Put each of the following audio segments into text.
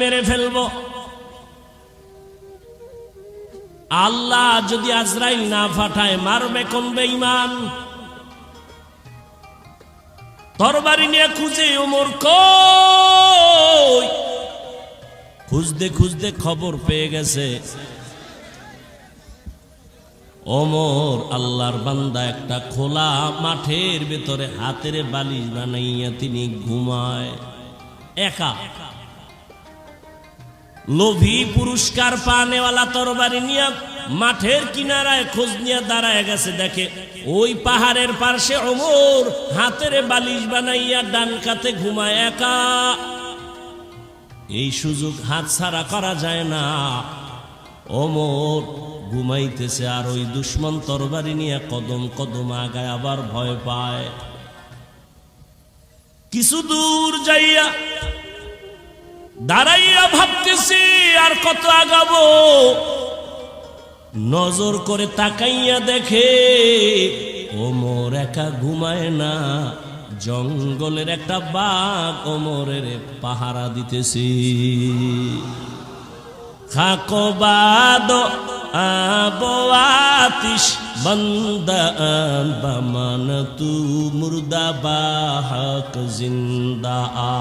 মেরে ফেলব। আল্লাহ যদি আজরাইল না ফাটায়, মারবে কোন বেঈমান? তরবারি নিয়ে খুঁজে কই? খুঁজতে খুঁজতে খবর পেয়ে গেছে। ওমর আল্লাহর বান্দা একটা খোলা মাঠের ভেতরে হাতের বালিশ বানাইয়া তিনি ঘুমায়। একা। লোভী পুরস্কার পানেওয়ালা তরবারি নিয়ে মাঠের কিনারায় খোঁজ নিয়ে দাঁড়ায় গেছে, দেখে ওই পাহাড়ের পাশে অমর হাতের বালিশ বানাইয়া ডান কাতে ঘুমায় একা। এই সুযোগ হাত ছাড়া করা যায় না। ওমর ঘুমাইতেছে আর ওই দুশ্মন তরবারি নিয়ে কদম কদম আগায় আবার ভয় পায়। কিছু দূর যাইয়া দাঁড়াইয়া ভাবতেছি আর কত আগাবো। নজর করে তাকাইয়া দেখে ওমর একা ঘুমায় না। জঙ্গলের একটা বাঘ ওমরের পাহারা দিতেছি। খাকবাদ আবো আতিশ বন্দা বামান তু মুর্দা বাহক জিন্দা আ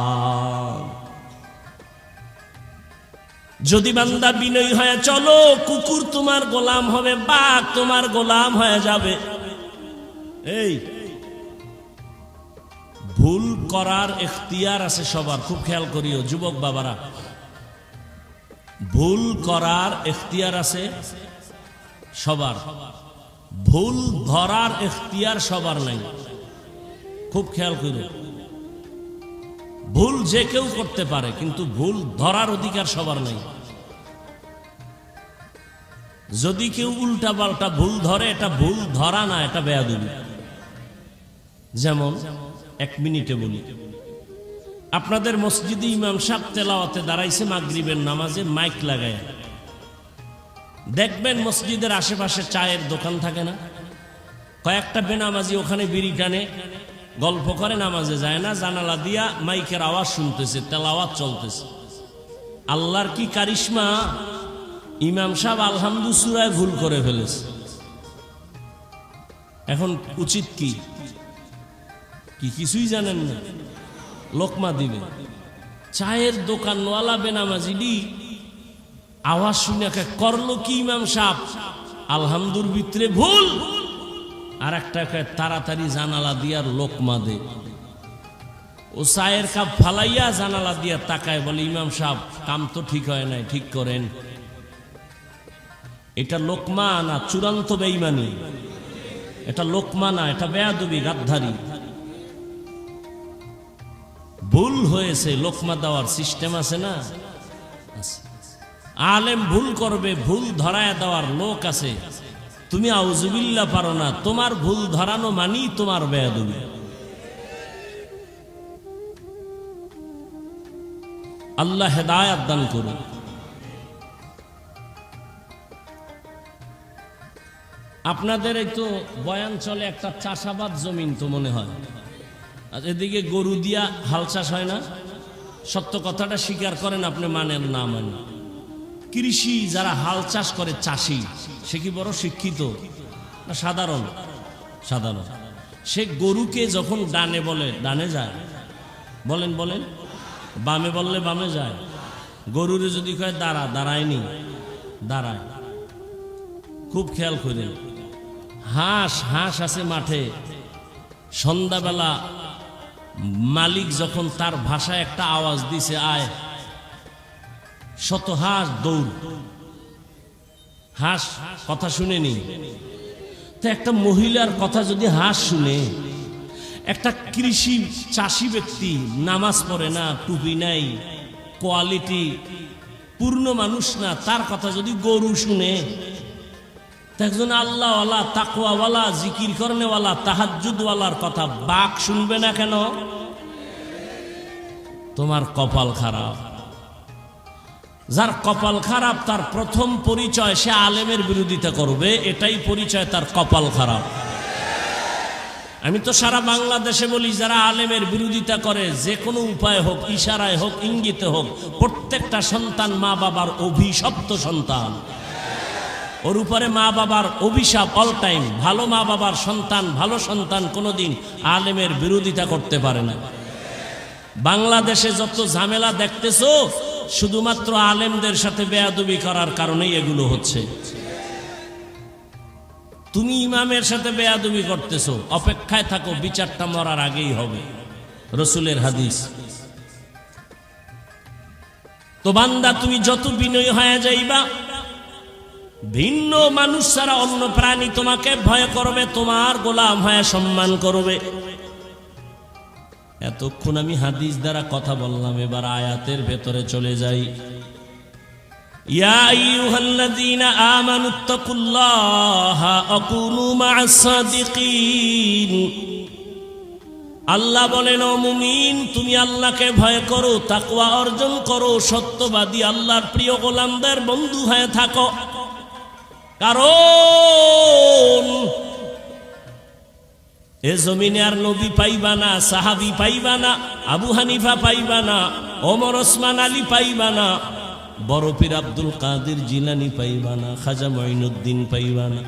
যদি বান্দা বিনয়ী হয়ে চলো, কুকুর তোমার গোলাম হবে, বাঘ তোমার গোলাম হয়ে যাবে। এই, ভুল করার এখতিয়ার আছে সবার, খুব খেয়াল করিও, যুবক বাবারা। ভুল করার এখতিয়ার আছে সবার, ভুল ধরার এখতিয়ার সবার নাই। খুব খেয়াল করিও। ভুল যে কেউ করতে পারে, কিন্তু ভুল ধরার অধিকার সবার নেই। যদি কেউ উল্টা পাল্টা ভুল ধরে, এটা ভুল ধরা না, এটা বেয়াদুবি। যেমন, এক মিনিটে বলি। আপনাদের মসজিদে ইমাম সাহেব তেলাওয়াতে দাঁড়াইছে মাগরিবের নামাজে, মাইক লাগায়। দেখবেন মসজিদের আশেপাশে চায়ের দোকান থাকে না? কয়েকটা বেনামাজি ওখানে বিড়ি টানে। গল্প করে নামাজে যায় না, জানালা দিয়া মাইকের আওয়াজ শুনতেছে, তেলাওয়াত চলতেছে। আল্লাহর কি কারিশমা? ইমাম সাহেব আলহামদু সুরায় ভুল করে ফেলেছে। এখন উচিত কি? কি কিছুই জানেন না। লোকমা দিবে। চায়ের দোকানওয়ালা বেনামাজিডি আওয়াজ শুনে করল কি ইমাম সাহেব? আলহামদুর ভিতরে ভুল। আর একটা তাড়াতাড়ি জানালা দিয়ার লোকমা দে ও চায়ের কাপ ফালাইয়া জানালা দিয়া তাকায়, বলে, ইমাম সাহেব, কাম তো ঠিক হয় নাই, ঠিক করেন। এটা লোকমা না, চূড়ান্ত বেইমানি এটা লোকমা না, এটা বেয়াদবি গাদ্ধারি ভুল হয়েছে, লোকমা দেওয়ার সিস্টেম আছে না? আলেম ভুল করবে, ভুল ধরায় দেওয়ার লোক আছে। তুমি আউজুবিল্লা পারো না। তোমার ভুল ধরানো মানি তোমার বেয়াদবি। আল্লাহ হেদায়াত দান করুন। আপনাদের এই তো বয়ান চলে, একটা চাষাবাদ জমিন তো মনে হয়। আর এদিকে গরু দিয়া হাল চাষ হয় না। সত্য কথাটা স্বীকার করেন, আপনি মানেন না মানেন। কৃষি যারা হাল চাষ করে চাষি, সে কি বড় শিক্ষিত না সাধারণ? সাধারণ। সে গরুকে যখন ডানে বলে, ডানে যায়, বলেন বলেন, বামে বললে বামে যায়। গরুরে যদি কয়, দাঁড়া, দাঁড়ায়নি। দাঁড়ায়। খুব খেয়াল করেন। হাঁস হাঁস আছে মাঠে। সন্ধ্যাবেলা মালিক যখন তার ভাষায় একটা আওয়াজ দিছে, আয়। শত হাঁস দৌড়। হাঁস কথা শুনেনি। তো একটা মহিলার কথা যদি হাঁস শুনে, একটা কৃষি চাষি ব্যক্তি নামাজ পড়ে না, টুপি নাই, কোয়ালিটি, পূর্ণ মানুষ না, তার কথা যদি গরু শুনে একজন আল্লাহওয়ালা তাকুয়াওয়ালা জিকির করনেওয়ালা তাহাজুদওয়ালার কথা বাঘ শুনবে না কেন? তোমার কপাল খারাপ। যার কপাল খারাপ, তার প্রথম পরিচয় সে আলেমের বিরোধিতা করবে, এটাই পরিচয় তার কপাল খারাপ। আমি তো সারা বাংলাদেশে বলি, যারা আলেমের বিরোধিতা করে, যে কোনো উপায় হোক, ইশারায় হোক, ইঙ্গিতে হোক, প্রত্যেকটা সন্তান মা বাবার অভিশপ্ত সন্তান। ওর উপরে মা বাবার অভিশাপ অল টাইম ভালো মা বাবার সন্তান, ভালো সন্তান কোনোদিন আলেমের বিরোধিতা করতে পারে না। বাংলাদেশে যত ঝামেলা দেখতেছো শুধুমাত্র আলেমদের সাথে বেয়াদবি করার কারণেই এগুলো হচ্ছে। তুমি ইমামের সাথে বেয়াদবি করতেছো, অপেক্ষায় থাকো, বিচারটা মরার আগেই হবে। রসুলের হাদিস। তো বান্দা, তুমি যত বিনয় হয়ে যাইবা, ভিন্ন মানুষ ছাড়া অন্য প্রাণী তোমাকে ভয় করবে, তোমার গোলাম হয়ে সম্মান করবে। এতক্ষণ আমি হাদিস দ্বারা কথা বললাম, এবার আয়াতের ভেতরে চলে যাই। আল্লাহ বলেন অমুমিন তুমি আল্লাহকে ভয় করো, তাকওয়া অর্জন করো, সত্যবাদী আল্লাহর প্রিয় গোলামদের বন্ধু হয়ে থাকো। কারণ এ জমিনে আর নবী পাইবা না, সাহাবি পাইবা না, আবু হানিফা পাইবা না, ওমর, ওসমান, আলী পাইবা না বরফির আব্দুল কাদের জিলানি পাইবা না, খাজা মঈনুদ্দিন পাইবা না।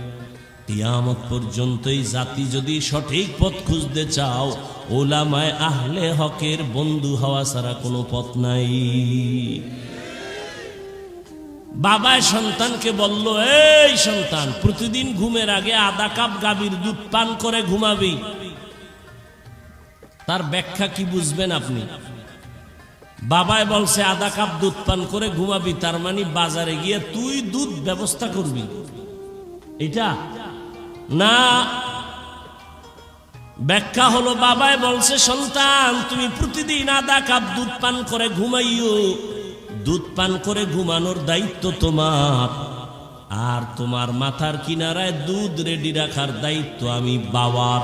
কিয়ামত পর্যন্ত এই জাতি যদি সঠিক পথ খুঁজতে চাও, ওলামায় আহলে হকের বন্ধু হওয়া ছাড়া কোনো পথ নাই। বাবায় সন্তানকে বলল, এই সন্তান, প্রতিদিন ঘুমের আগে আধা কাপ গাভীর দুধ পান করে ঘুমাবি। তার ব্যাখ্যা কি বুঝবেন আপনি? বাবায় বলছে, আধা কাপ দুধ পান করে ঘুমাবি, তার মানে বাজারে গিয়ে তুই দুধ ব্যবস্থা করবি। এটা? না। ব্যাখ্যা হলো, বাবায় বলছে, সন্তান, তুমি প্রতিদিন আধা কাপ দুধ পান করে ঘুমাইও। দুধ পান করে ঘুমানোর দায়িত্ব তোমার। আর তোমার মাথার কিনারায় দুধ রেডি রাখার দায়িত্ব আমি বাবার।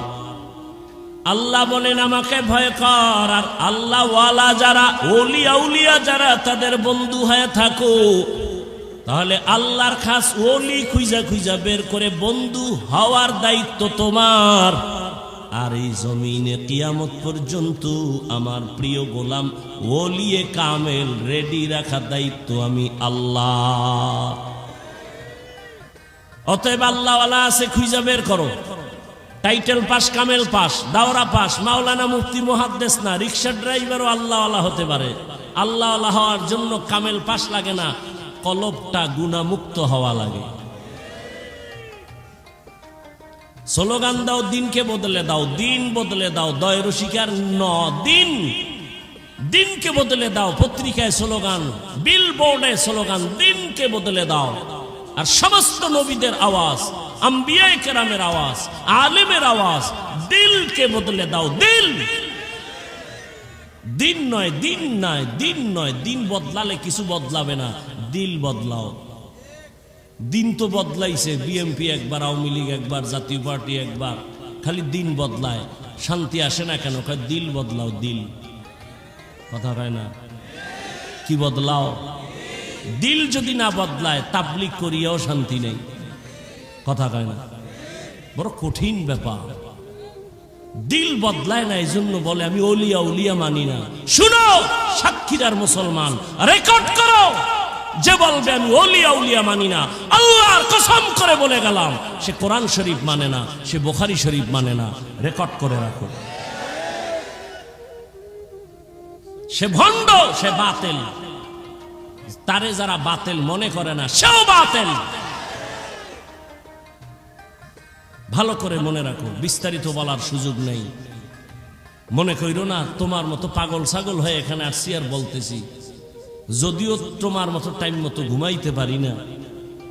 আল্লাহ বলেন, আমাকে ভয় কর। আর আল্লাহ যারা, ওলিয়া উলিয়া যারা, তাদের বন্ধু হয়ে থাকো। তাহলে আল্লাহর খাস ওলি খুঁজা খুঁজা বের করে বন্ধু হওয়ার দায়িত্ব তোমার। আর এই জমিনে কিয়ামত পর্যন্ত আমার প্রিয় গোলাম ওলিয়ে কামেল রেডি রাখার দায়িত্ব আমি আল্লাহ। অতএব আল্লাহওয়ালা আছে, খুঁজা বের করো। টাইটেল পাস, কামেল পাস, দাওরা পাস, মাওলানা মুফতি মুহাদ্দেস না রিক্সা ড্রাইভারও আল্লাহওয়ালা হতে পারে। আল্লাহওয়ালা হওয়ার জন্য কামেল পাস লাগে না, কলবটা গুণামুক্ত হওয়া লাগে। স্লোগান দাও, দিনকে বদলে দাও, দিন বদলে দাও দয় রসিকার ন দিন। দিনকে বদলে দাও, পত্রিকায় স্লোগান বিল বোর্ডে স্লোগান, দিনকে বদলে দাও। আর সমস্ত নবীদের আওয়াজ, আম্বিয়ায় কেরামের আওয়াজ, আলেমের আওয়াজ, দিলকে বদলে দাও, দিল। দিন নয় দিন নয় দিন নয়, দিন বদলালে কিছু বদলাবে না, দিল বদলাও। দিন তো বদলাইছে বিএমপি একবার, আওয়ামী লীগ একবার, জাতীয় পার্টি একবার, খালি দিন বদলায়, শান্তি আসে না কেন? দিল বদলাও, দিল। কথা কয় না? কি বদলাও? দিল যদি না বদলায় তাবলিক করিয়াও শান্তি নেই। কথা কয় না? বড় কঠিন ব্যাপার। দিল বদলায় না এই জন্য বলে, আমি ওলিয়া উলিয়া মানি না। শুনো, সাক্ষীরার মুসলমান, রেকর্ড করো। যে বলবে আমি ওলিয়া, উলিয়া মানি না। আল্লাহর কসম করে বলে গেলাম, সে কোরআন শরীফ মানে না, সে বোখারি শরীফ মানে না। রেকর্ড করে রাখো। সে ভণ্ড, সে বাতেল। তারে যারা বাতেল মনে করে না, সেও বাতেল। ভালো করে মনে রাখো, বিস্তারিত বলার সুযোগ নেই। মনে কইরো না, তোমার মতো পাগল ছাগল হয়ে এখানে আসছি আর বলতেছি। যদিও তোমার মতো টাইম মতো ঘুমাইতে পারি না,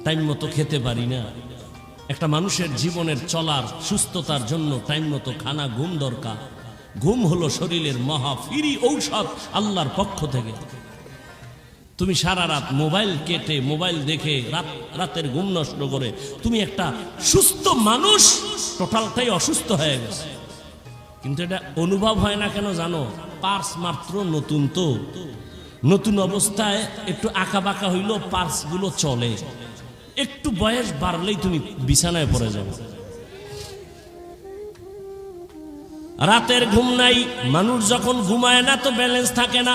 টাইম মতো খেতে পারি না, একটা মানুষের জীবনের চলার সুস্থতার জন্য টাইম মতো খানা ঘুম দরকার। ঘুম হলো শরীরের মহা ফিরি ঔষধ আল্লাহর পক্ষ থেকে। তুমি সারা রাত মোবাইল কেটে, মোবাইল দেখে, রাত, রাতের ঘুম নষ্ট করে, তুমি একটা সুস্থ মানুষ, টোটালটাই অসুস্থ হয়ে গেছে। কিন্তু এটা অনুভব হয় না কেন জানো? পার্স মাত্র নতুন তো। নতুন অবস্থায় একটু আঁকা বাঁকা হইলেও পার্সগুলো চলে। একটু বয়স বাড়লেই তুমি বিছানায় পড়ে যাবে। রাতের ঘুম নাই, মানুষ যখন ঘুমায় না তো ব্যালেন্স থাকে না,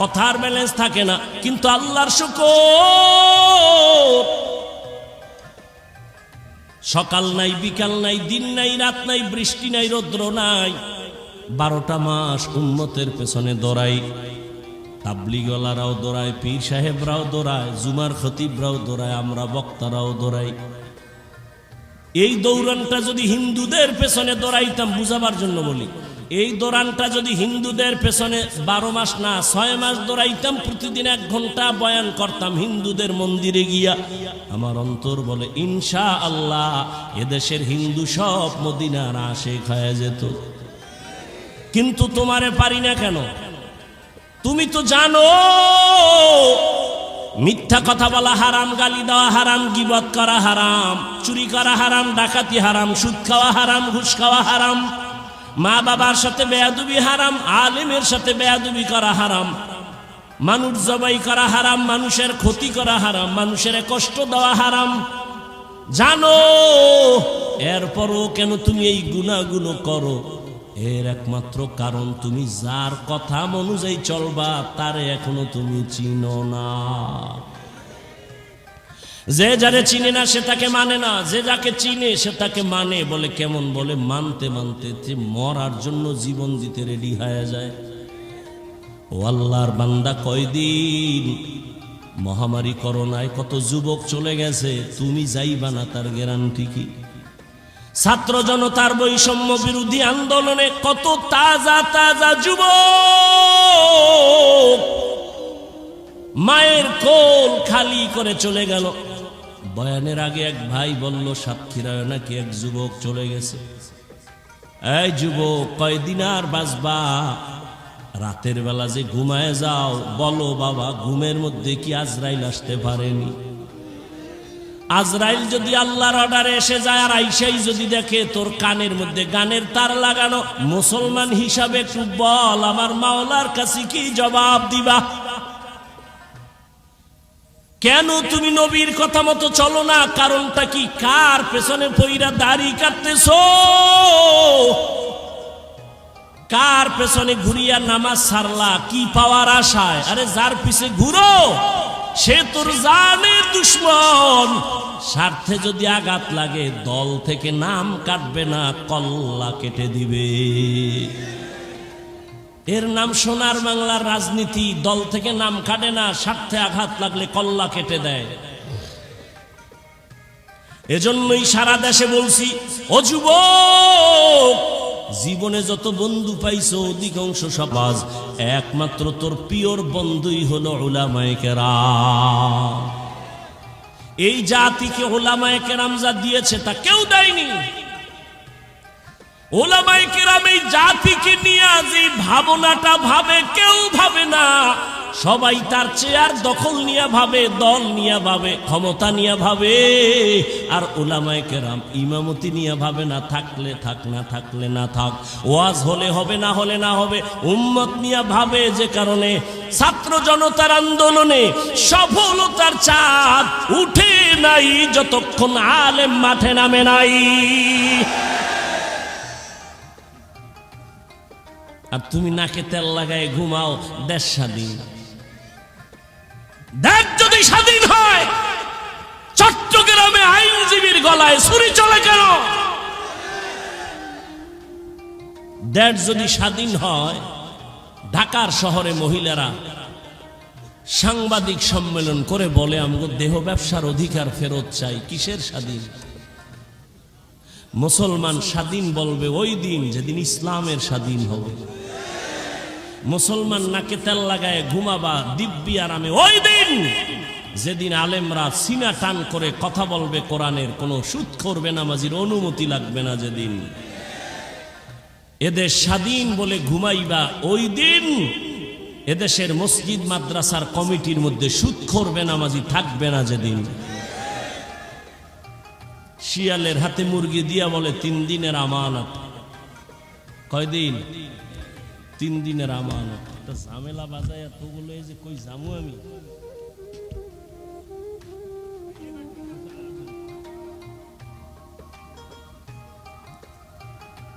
কথার ব্যালেন্স থাকে না, কিন্তু আল্লাহর শুকর। সকাল নাই, বিকাল নাই, দিন নাই, রাত নাই, বৃষ্টি নাই, রৌদ্র নাই, বারোটা মাস উন্মতের পেছনে দৌড়াই। তাবলিগলারাও দৌড়ায়, পীর সাহেবরাও দৌড়ায়, জুমার খতিবরাও দৌড়ায়, আমরা বক্তারাও দৌড়াই। এই দৌড়ানটা যদি হিন্দুদের পেছনে দৌড়াইতাম, বুঝাবার জন্য বলি, এই দৌড়ানটা যদি হিন্দুদের পেছনে বারো মাস না, ছয় মাস দৌড়াইতাম, প্রতিদিন এক ঘণ্টা বয়ান করতাম, হিন্দুদের মন্দিরে গিয়া। আমার অন্তর বলে, ইনশা আল্লাহ, এদেশের হিন্দু সব মদিনার আশে খায়া যেত। কিন্তু তোমারে পারি না কেন? তুমি তো জানো, মিথ্যা কথা বলা হারাম, গালি দেওয়া হারাম, গিবত করা হারাম, চুরি করা হারাম, ডাকাতি হারাম, সুদ খাওয়া হারাম, ঘুষ খাওয়া হারাম, মা বাবার সাথে বেয়াদুবি হারাম, আলেমের সাথে বেয়াদুবি করা হারাম, মানুষ জবাই করা হারাম, মানুষের ক্ষতি করা হারাম, মানুষের কষ্ট দেওয়া হারাম। জানো, এরপরও কেন তুমি এই গুণাগুলো করো? এর একমাত্র কারণ তুমি যার কথা অনুযায়ী চলবা, তারে এখনও তুমি চিনো না। যে যারে চিনে না, সে তাকে মানে না। যে যাকে চিনে, সে তাকে মানে। বলে কেমন? বলে মানতে মানতে যে মরার জন্য জীবন দিতে রেডি হয়ে যায়। ও আল্লাহর বান্দা, কয়দিন মহামারী করোনায় কত যুবক চলে গেছে? তুমি যাইবা না, তার গ্যারান্টি কি? ছাত্র জনতার বৈষম্য বিরোধী আন্দোলনে কত তাজা তাজা যুবক মায়ের কোল খালি করে চলে গেল। বয়ানের আগে এক ভাই বলল সাতক্ষীরায় নাকি এক যুবক চলে গেছে। এই যুবক, কয়দিন আর বাঁচবা? রাতের বেলা যে ঘুমায় যাও, বলো বাবা, ঘুমের মধ্যে কি আজরাইল আসতে পারেনি? আজরাইল যদি আল্লাহর অর্ডারে এসে যায় আর আইসাই যদি দেখে, তোর কানের মধ্যে গানের তার লাগানো, মুসলমান হিসাবে একটু বল, আমার মাওলার কাছে কি জবাব দিবা? কেন তুমি নবীর কথা মতো চলো না? কারণটা কি? কার পেছনে পইরা দাড়ি কাটতেছ? কার পেছনে ঘুরিয়া নামাজ সারলা? কি পাওয়ার আশায়? আরে যার পিছে ঘুরো। সে তোর জানের দুশ্মন। স্বার্থে যদি আঘাত লাগে, দল থেকে নাম কাটবে না, কল্লা কেটে দিবে। এর নাম সোনার বাংলার রাজনীতি, দল থেকে নাম কাটে না, স্বার্থে আঘাত লাগলে কল্লা কেটে দেয়। এজন্যই সারা দেশে বলছি, ও যুবক জীবনে যত বন্ধু পাইছো, অধিকাংশ সবাজ একমাত্র তোর পিওর বন্ধুই হলো ওলামায় কেরাম। এই জাতিকে ওলামায় কেরাম যা দিয়েছে, তা কেউ দেয়নি। ওলামাই কেরাম এই জাতিকে নিয়ে যে ভাবনাটা ভাবে, কেউ ভাবে না। সবাই তার চেয়ার দখল নিয়ে ভাবে, দল নিয়ে ভাবে, ক্ষমতা নিয়ে ভাবে। আর ওলামায় কেরাম ইমামতি নিয়ে ভাবে না, থাকলে থাক, না থাকলে না থাক। ওয়াজ হলে হবে, না হলে না হবে, উম্মত নিয়ে ভাবে যে কারণে ছাত্র জনতার আন্দোলনে সফলতার চাঁদ উঠে নাই, যতক্ষণ আলেম মাঠে নামে নাই। আর তুমি নাকে তেল লাগায় ঘুমাও দেশ স্বাধীন দেশ যদি স্বাধীন হয়, চট্টগ্রামে আইনজীবীর গলায় ছুরি চলে কেন? দেশ যদি স্বাধীন হয়, ঢাকার শহরে মহিলারা সাংবাদিক সম্মেলন করে বলে, আমগো দেহ ব্যবসার অধিকার ফেরত চাই, কিসের স্বাধীন? মুসলমান স্বাধীন বলবে, ওই দিন যেদিন ইসলামের স্বাধীন হবে। মুসলমান নাকে তেল লাগায় ঘুমাবা দিব্যি আরামে। ওই দিন যেদিন আলেমরা সিনা টান করে কথা বলবে কোরআনের, কোনো সুদ করবে নামাজির অনুমতি লাগবে না যেদিন। এদের স্বাধীন বলে ঘুমাইবা, ওই দিন এদেশের মসজিদ, মাদ্রাসার কমিটির মধ্যে সুদ করবে নামাজি থাকবে না যেদিন। শিয়ালের হাতে মুরগি দিয়া বলে, তিন দিনের আমানত। কয়দিন? তিন দিনের আমানত। একটা ঝামেলা বাজায় এতগুলো, এই যে কই জামু আমি?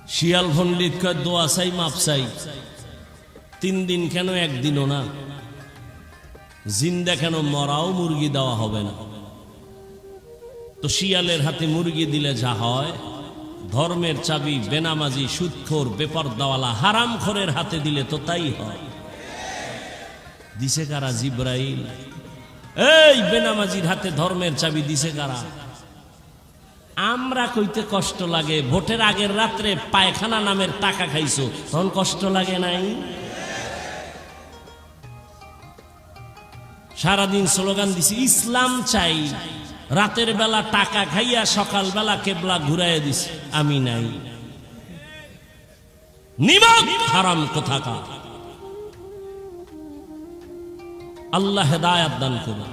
শিয়াল পণ্ডিত কয়, দোয়া চাই, মাপ চাই। তিন দিন কেন একদিনও না? জিন্দা কেন মরাও মুরগি দেওয়া হবে না। তো শিয়ালের হাতে মুরগি দিলে যা হয় ধর্মের চাবি, বেনামাজি সুৎখোর বেপর দেওয়ালা হারাম খোরের হাতে দিলে তো তাই হয়। দিছে কারা জিব্রাইল? এই বেনামাজির হাতে ধর্মের চাবি দিছে কারা? আমরা কইতে কষ্ট লাগে, ভোটের আগের রাত্রে পায়খানা নামের টাকা খাইছো, তখন কষ্ট লাগে নাই? সারাদিন স্লোগান দিছি, ইসলাম চাই। রাতের বেলা টাকা খাইয়া সকাল বেলা কেবলা ঘুরাইয়া দিছি। আমি নাই। হারাম কোথাকা আল্লাহ হেদায়াত দান করুন।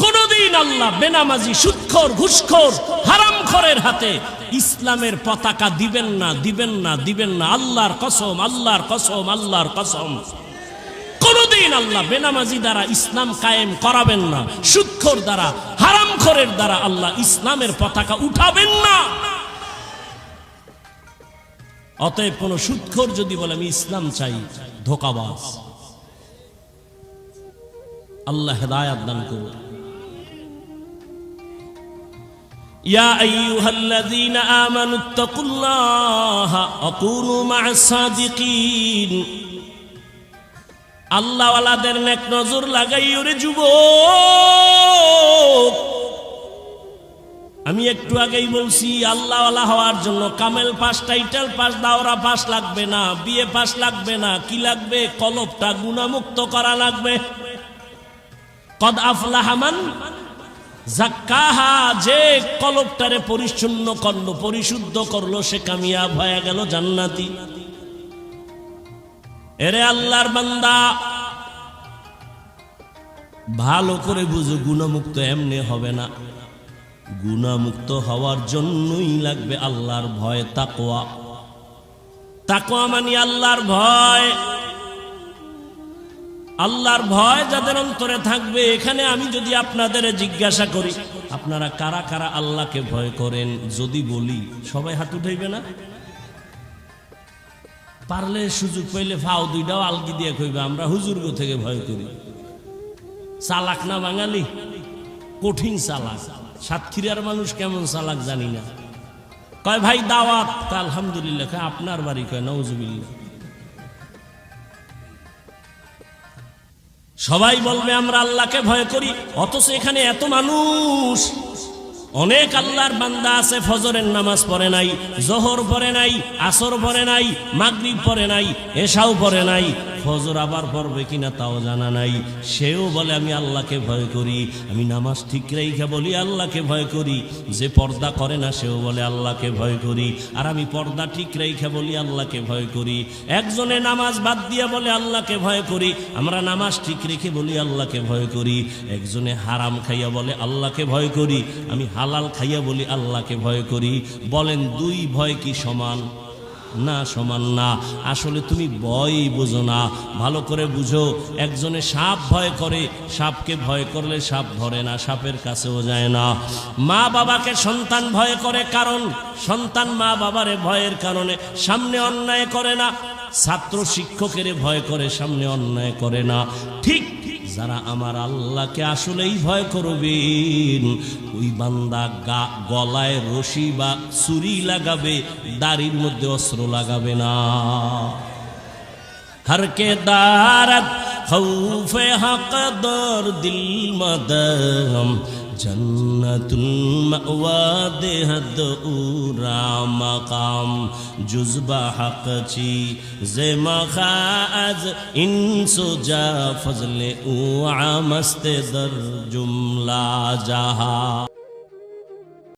কোনদিন আল্লাহ বেনামাজি সুৎখর, ঘুষখোর হারামখোরের হাতে ইসলামের পতাকা দিবেন না দিবেন না দিবেন না। আল্লাহর কসম আল্লাহর কসম আল্লাহর কসম। কোনদিন আল্লাহ বেনামাজি দ্বারা ইসলাম কায়েম করাবেন না সুৎখর দ্বারা হারামখোরের দ্বারা আল্লাহ ইসলামের পতাকা উঠাবেন না অতএব কোন সুৎখর যদি বলে আমি ইসলাম চাই ধোকাবাজ আল্লাহ হেদায়াত দান করুন يا أيها الذين آمنوا اتقوا الله وكونوا مع الصادقين আল্লাহ ওয়ালাদের নেক নজর লাগাই ওরে যুব আমি একটু আগেই বলছি, আল্লাহওয়ালা হওয়ার জন্য কামেল পাস, টাইটেল পাস, দাওরা পাস লাগবে না, বিয়ে পাস লাগবে না, কি লাগবে? কলবটা গুণামুক্ত করা লাগবে। কদ আফলাহামান জাক্কাহা, যে কলবটারে পরিচ্ছন্ন করল, পরিশুদ্ধ করল, সে কামিয়াব হয়ে গেল জান্নাতি। এরে আল্লাহর বান্দা, ভালো করে বুঝো, গুণমুক্ত এমনি হবে না। গুণামুক্ত হওয়ার জন্যই লাগবে আল্লাহর ভয় তাকোয়া তাকোয়া মানি আল্লাহর ভয়। আল্লাহর ভয় যাদের অন্তরে থাকবে, এখানে আমি যদি আপনাদের জিজ্ঞাসা করি, আপনারা কারা কারা আল্লাহকে ভয় করেন? যদি বলি, সবাই হাত উঠাইবে না? পারলে সুযোগ পাইলে ফাও দুইটাও আলগি দিয়ে কইবে, আমরা হুজুর্গ থেকে ভয় করি। চালাক না বাঙালি? কঠিন চালাক। সাতক্ষীরার মানুষ কেমন চালাক জানি না। কয়, ভাই, দাওয়াত? আলহামদুলিল্লাহ, কয়, আপনার বাড়ি কয়, নওজুবিল্লাহ। সবাই বলবে, আমরা আল্লাহকে ভয় করি, অথচ এখানে এত মানুষ। অনেক আল্লাহর বান্দা আছে, ফজরের নামাজ পড়ে নাই, জোহর পড়ে নাই, আসর পড়ে নাই, মাগরিব পড়ে নাই, এশাও পড়ে নাই ফজর আবার পড়বে কিনা তাও জানা নাই। সেও বলে, আমি আল্লাহকে ভয় করি, আমি নামাজ ঠিক রেখে বলি, আল্লাহকে ভয় করি। যে পর্দা করে না, সেও বলে, আল্লাহকে ভয় করি। আর আমি পর্দা ঠিক রেখে বলি, আল্লাহকে ভয় করি। একজনে নামাজ বাদ দিয়ে বলে, আল্লাহকে ভয় করি। আমরা নামাজ ঠিক রেখে বলি, আল্লাহকে ভয় করি। একজনে হারাম খাইয়া বলে, আল্লাহকে ভয় করি। আমি হালাল খাইয়া বলি, আল্লাহকে ভয় করি। বলেন, দুই ভয় কি সমান? না সমান না। আসলে তুমি ভয়ই বুঝো না। ভালো করে বুঝো, একজনে সাপ ভয় করে, সাপকে ভয় করলে সাপ ধরে না, সাপের কাছেও যায় না। মা বাবাকে সন্তান ভয় করে কারণ, সন্তান মা বাবারে ভয়ের কারণে সামনে অন্যায় করে না। ছাত্র শিক্ষকের ভয় করে, সামনে অন্যায় করে না। ঠিক যারা আমার আল্লাহকে আসলেই ভয় করবেন, ওই বান্দা গা, গলায় রশি বা ছুরি লাগাবে, দাড়ির মধ্যে অস্ত্র লাগাবে না। হরকে দারাত খৌফে হাকাদর দর দিল মদম জান্নাতুল মাওয়া দেহদ উরা মাকাম। জুজবা হাকচি জে মাখা আজ ইনসো যা ফজলে উ আমস্তে দর জুমলা জাহা।